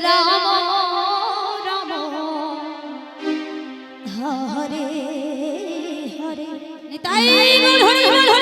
Ram Ram Hare Hare. Nitai Hare Hare.